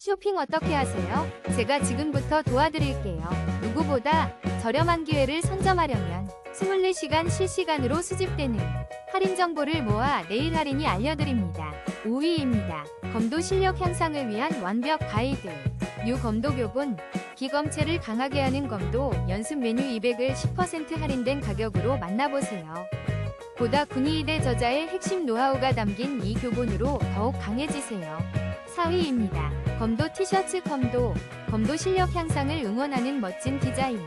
쇼핑 어떻게 하세요? 제가 지금부터 도와드릴게요. 누구보다 저렴한 기회를 선점하려면 24시간 실시간으로 수집되는 할인 정보를 모아 내일 할인이 알려드립니다. 5위입니다. 검도 실력 향상을 위한 완벽 가이드. 뉴 검도 교본. 기검체를 강하게 하는 검도 연습 메뉴 200을 10% 할인된 가격으로 만나보세요. 보다 군의이대 저자의 핵심 노하우가 담긴 이 교본으로 더욱 강해지세요. 4위입니다. 검도 티셔츠 검도. 검도 실력 향상을 응원하는 멋진 디자인.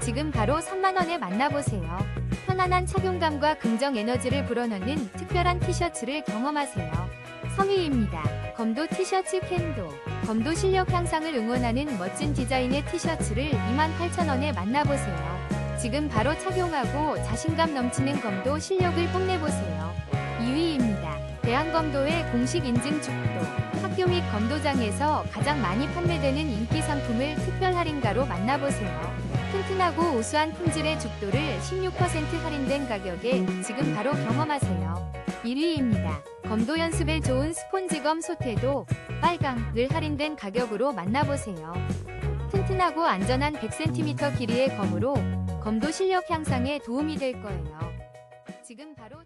지금 바로 3만원에 만나보세요. 편안한 착용감과 긍정 에너지를 불어넣는 특별한 티셔츠를 경험하세요. 3위입니다. 검도 티셔츠 캔도. 검도 실력 향상을 응원하는 멋진 디자인의 티셔츠를 28,000원에 만나보세요. 지금 바로 착용하고 자신감 넘치는 검도 실력을 뽐내보세요. 2위입니다. 대한검도의 공식 인증 죽도. 학교 및 검도장에서 가장 많이 판매되는 인기 상품을 특별 할인가로 만나보세요. 튼튼하고 우수한 품질의 죽도를 16% 할인된 가격에 지금 바로 경험하세요. 1위입니다. 검도 연습에 좋은 스폰지검 소태도 빨강을 할인된 가격으로 만나보세요. 튼튼하고 안전한 100cm 길이의 검으로 검도 실력 향상에 도움이 될 거예요. 지금 바로